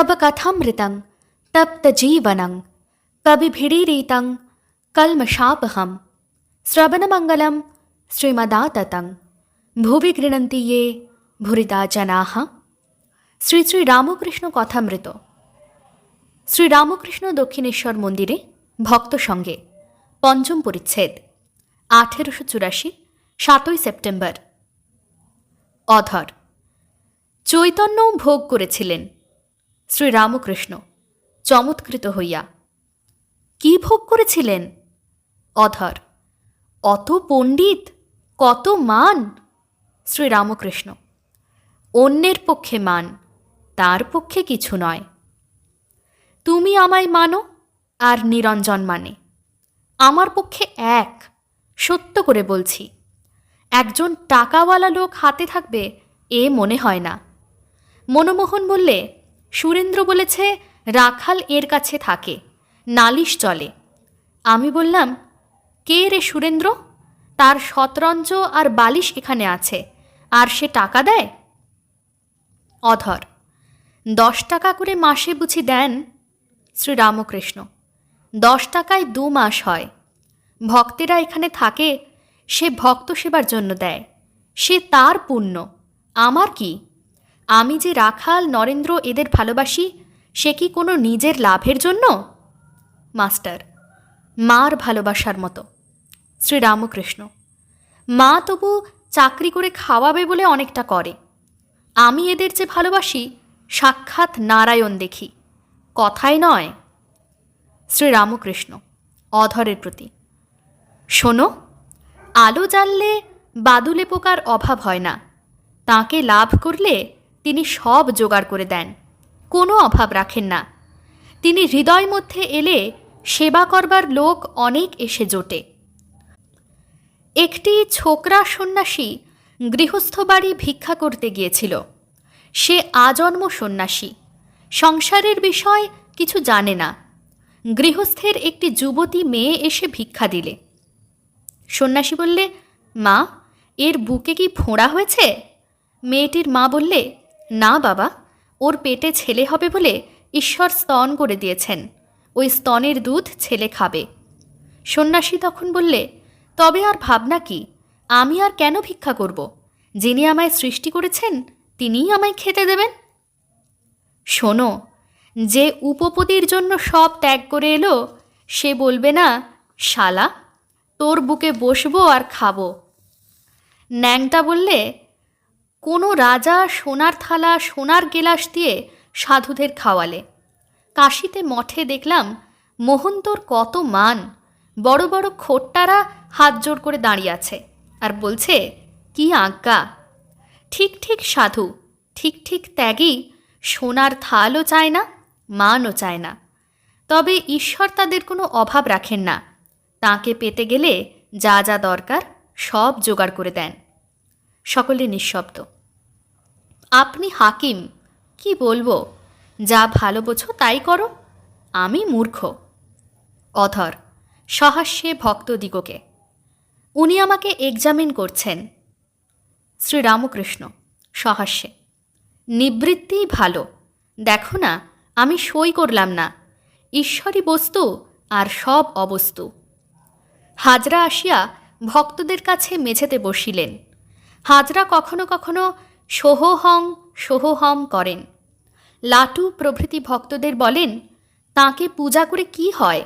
तब कथामृतं तप्तजीवनं कविभिरीरितं कल्मषापहं श्रवणमङ्गलं श्रीमदाततं ভুবি গৃণন্তি ইয়ে ভুরিদা জনাহ শ্রী শ্রী রামকৃষ্ণ কথামৃত শ্রী রামকৃষ্ণ দক্ষিণেশ্বর মন্দিরে ভক্ত সঙ্গে পঞ্চম পরিচ্ছেদ আঠেরোশো চুরাশি সাতই সেপ্টেম্বর অধর চৈতন্য ভোগ করেছিলেন শ্রী রামকৃষ্ণ চমৎকৃত হইয়া, কি ভোগ করেছিলেন? অধর, অত পণ্ডিত, কত মান? শ্রীরামকৃষ্ণ, অন্যের পক্ষে মান, তার পক্ষে কিছু নয়। তুমি আমায় মানো আর নিরঞ্জন মানে। আমার পক্ষে এক, সত্য করে বলছি। একজন টাকাওয়ালা লোক হাতে থাকবে, এ মনে হয় না। মনমোহন বললে সুরেন্দ্র বলেছে, রাখাল এর কাছে থাকে, নালিশ চলে। আমি বললাম, কে রে সুরেন্দ্র? তার শতরঞ্জ আর বালিশ এখানে আছে, আর সে টাকা দেয়? অধর, দশ টাকা করে মাসে বুঝি দেন? শ্রীরামকৃষ্ণ, দশ টাকায় দু মাস হয়। ভক্তেরা এখানে থাকে, সে ভক্ত সেবার জন্য দেয়। সে তার পুণ্য, আমার কি? আমি যে রাখাল, নরেন্দ্র এদের ভালোবাসি, সে কি কোনো নিজের লাভের জন্য? মাস্টার, মার ভালোবাসার মতো। শ্রীরামকৃষ্ণ, মা তবু চাকরি করে খাওয়াবে বলে অনেকটা করে। আমি এদের যে ভালোবাসি, সাক্ষাৎ নারায়ণ দেখি। কথাই নয়। শ্রীরামকৃষ্ণ, অধরের প্রতি, শোনো, আলো জ্বাললে বাদুলে পোকার অভাব হয় না। তাকে লাভ করলে তিনি সব জোগাড় করে দেন। কোনো অভাব রাখেন না। তিনি হৃদয় মধ্যে এলে সেবা করবার লোক অনেক এসে জোটে। একটি ছোকরা সন্ন্যাসী গৃহস্থ বাড়ি ভিক্ষা করতে গিয়েছিল। সে আজন্ম সন্ন্যাসী। সংসারের বিষয় কিছু জানে না। গৃহস্থের একটি যুবতী মেয়ে এসে ভিক্ষা দিলে। সন্ন্যাসী বললে, মা, এর বুকে কি ফোঁড়া হয়েছে? মেয়েটির মা বললে না বাবা, ওর পেটে ছেলে হবে বলে ঈশ্বর স্তন করে দিয়েছেন। ওই স্তনের দুধ ছেলে খাবে। সন্ন্যাসী তখন বললে, তবে আর ভাবনা কি? আমি আর কেন ভিক্ষা করব? যিনি আমায় সৃষ্টি করেছেন, তিনিই আমায় খেতে দেবেন? শোনো, যে উপপতির জন্য সব ত্যাগ করে এলো, সে বলবে না, শালা, তোর বুকে বসবো আর খাব। ন্যাংটা বললে কোনো রাজা সোনার থালা, সোনার গেলাস দিয়ে সাধুদের খাওয়ালে। কাশিতে মঠে দেখলাম, মোহন্তর কত মান। বড় বড় খোট্টারা হাত জোর করে দাঁড়িয়ে আছে। আর বলছে, কি আজ্ঞা। ঠিক ঠিক সাধু, ঠিক ঠিক ত্যাগী, সোনার থালও চায় না, মানও চায় না। তবে ঈশ্বর তাদের কোনো অভাব রাখেন না। তাকে পেতে গেলে যা যা দরকার, সব জোগাড় করে দেন। সকলে নিঃশব্দ। আপনি হাকিম, কি বলব? যা ভালো বোঝো তাই করো। আমি মূর্খ। অধর, সহাস্যে ভক্তদিগকে উনি আমাকে এক্সামিন করছেন। শ্রীরামকৃষ্ণ, সহাস্যে নিবৃত্তিই ভালো। দেখো না, আমি সই করলাম না। ঈশ্বরী বস্তু আর সব অবস্তু। হাজরা আসিয়া ভক্তদের কাছে মেঝেতে বসিলেন। হাজরা কখনো কখনো সোহহং, সোহহম করেন। লাটু প্রভৃতি ভক্তদের বলেন, তাকে পূজা করে কি হয়?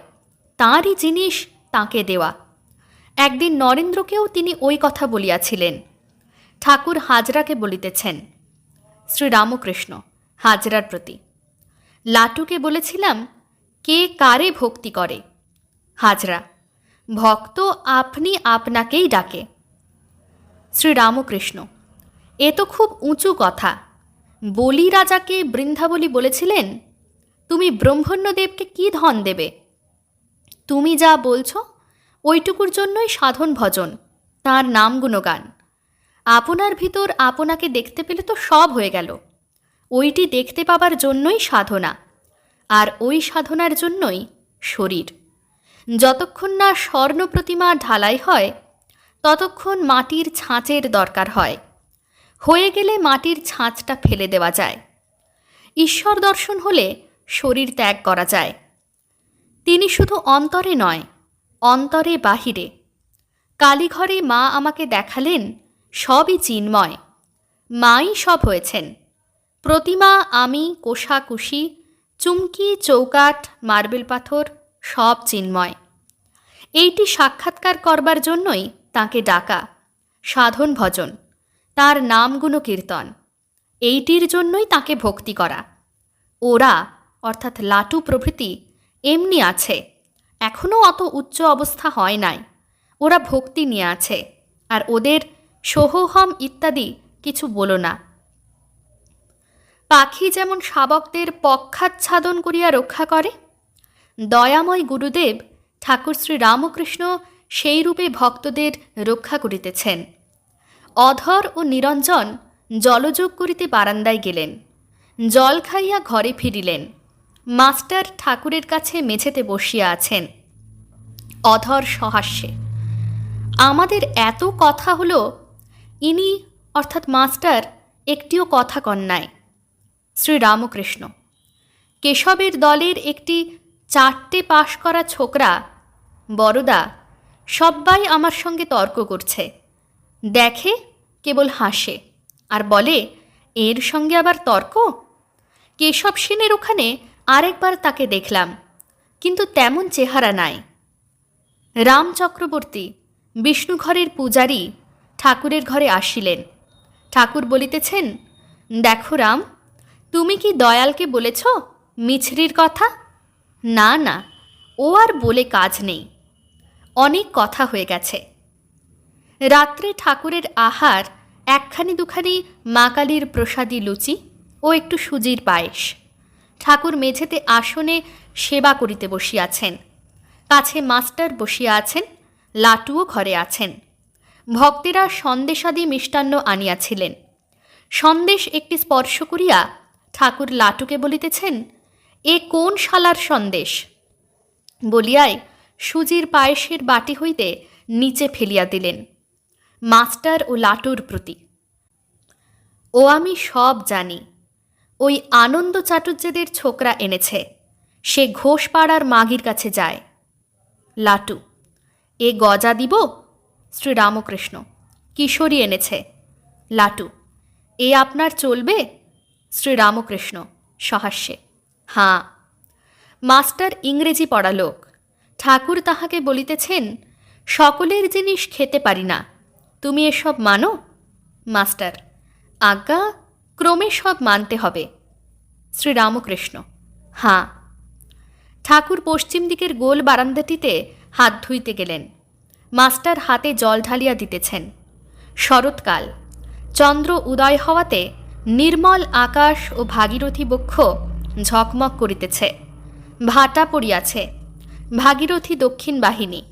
তাঁরই জিনিস তাকে দেওয়া। একদিন নরেন্দ্রকেও তিনি ওই কথা বলিয়াছিলেন। ঠাকুর হাজরাকে বলিতেছেন, শ্রীরামকৃষ্ণ, হাজরার প্রতি। লাটুকে বলেছিলাম, কে কারে ভক্তি করে? হাজরা, ভক্ত আপনি আপনাকেই ডাকে। শ্রীরামকৃষ্ণ। এ তো খুব উঁচু কথা। বলি রাজাকে বৃন্দাবলী বলেছিলেন? তুমি ব্রহ্মণ্যদেবকে কি ধন দেবে? তুমি যা বলছো, ওইটুকুর জন্যই সাধন ভজন, তার নাম গুণগান। আপনার ভিতর আপনাকে দেখতে পেলে তো সব হয়ে গেল। ওইটি দেখতে পাবার জন্যই সাধনা, আর ওই সাধনার জন্যই শরীর। যতক্ষণ না স্বর্ণ প্রতিমা ঢালাই হয় ততক্ষণ মাটির ছাঁচের দরকার হয়। হয়ে গেলে মাটির ছাঁচটা ফেলে দেওয়া যায়। ঈশ্বর দর্শন হলে শরীর ত্যাগ করা যায়। তিনি শুধু অন্তরে নয়, অন্তরে বাহিরে। কালীঘরে মা আমাকে দেখালেন, সবই চিন্ময়। মাই সব হয়েছেন। প্রতিমা, আমি, কোষাকুষি, চুমকি, চৌকাঠ, মার্বেল পাথর, সব চিন্ময়। এইটি সাক্ষাৎকার করবার জন্যই তাকে ডাকা। সাধন ভজন। তার নামগুণ কীর্তন। এইটির জন্যই তাকে ভক্তি করা। ওরা, অর্থাৎ লাটু প্রভৃতি, এমনি আছে। এখনও অত উচ্চ অবস্থা হয় নাই। ওরা ভক্তি নিয়ে আছে। আর ওদের সোহহম ইত্যাদি কিছু বলো না। পাখি যেমন শাবকদের পক্ষাচ্ছাদন করিয়া রক্ষা করে, দয়াময় গুরুদেব ঠাকুর শ্রী রামকৃষ্ণ সেই রূপে ভক্তদের রক্ষা করিতেছেন। অধর ও নিরঞ্জন জলযোগ করিতে বারান্দায় গেলেন। জল খাইয়া ঘরে ফিরিলেন। মাস্টার ঠাকুরের কাছে মেঝেতে বসিয়া আছেন। অধর সহাস্যে, আমাদের এত কথা হলো, ইনি অর্থাৎ মাস্টার একটিও কথা কন্যায়। শ্রী রামকৃষ্ণ কেশবের দলের একটি চারটে পাশ করা ছোকরা, বড়দা সব্বাই আমার সঙ্গে তর্ক করছে। দেখে কেবল হাসে, আর বলে, এর সঙ্গে আবার তর্ক? কেশব সেনের ওখানে আরেকবার তাকে দেখলাম, কিন্তু তেমন চেহারা নাই। রাম চক্রবর্তী, বিষ্ণুঘরের পূজারী, ঠাকুরের ঘরে আসিলেন। ঠাকুর বলিতেছেন, দেখো রাম, তুমি কি দয়ালকে বলেছ মিছরির কথা? না না, ও আর বলে কাজ নেই। অনেক কথা হয়ে গেছে। রাত্রে ঠাকুরের আহার একখানি দুখানি মা কালীর প্রসাদী লুচি ও একটু সুজির পায়েস। ঠাকুর মেঝেতে আসনে সেবা করিতে বসিয়াছেন। কাছে মাস্টার বসিয়া আছেন, লাটুও ঘরে আছেন। ভক্তেরা সন্দেশাদি মিষ্টান্ন আনিয়াছিলেন। সন্দেশ একটি স্পর্শ করিয়া ঠাকুর লাটুকে বলিতেছেন, এ কোন শালার সন্দেশ? বলিয়ায় সুজির পায়েসের বাটি হইতে নিচে ফেলিয়া দিলেন। মাস্টার ও লাটুর প্রতি। ও আমি সব জানি। ওই আনন্দ চাটুর্যেদের ছোকরা এনেছে। সে ঘোষপাড়ার মাগির কাছে যায়। লাটু, এ গজা দিব? শ্রীরামকৃষ্ণ, কিশোরী এনেছে। লাটু, এ আপনার চলবে? শ্রীরামকৃষ্ণ সহাস্যে, হাঁ। মাস্টার ইংরেজি পড়া লোক। ঠাকুর তাহাকে বলিতেছেন, সকলের জিনিস খেতে পারি না। তুমি এসব মানো? মাস্টার, আজ্ঞা, ক্রমে সব মানতে হবে। শ্রীরামকৃষ্ণ। হাঁ ঠাকুর পশ্চিম দিকের গোল বারান্দাটিতে হাত ধুইতে গেলেন। মাস্টার হাতে জল ঢালিয়া দিতেছেন। শরৎকাল। চন্দ্র উদয় হওয়াতে নির্মল আকাশ ও ভাগীরথী বক্ষ ঝকমক করিতেছে। ভাটা পড়িয়াছে। ভাগীরথী দক্ষিণ বাহিনী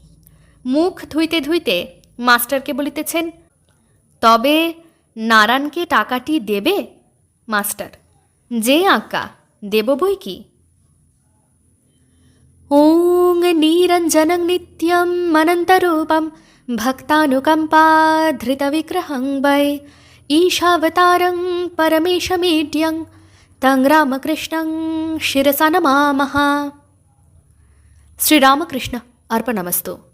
মুখ ধুইতে ধুইতে মাস্টারকে বলিতেছেন তবে নারায়ণকে টাকাটি দেবে মাস্টার যে আজ্ঞা দেব বই কি ॐ निरञ्जनं नित्यम् अनन्तरूपं भक्तानुकम्पाधृतविग्रहं वै ईशावतारं परमेशमीड्यं तं रामकृष्णं शिरसा नमामः శ్రీరామకృష్ణ అర్పణమస్తు.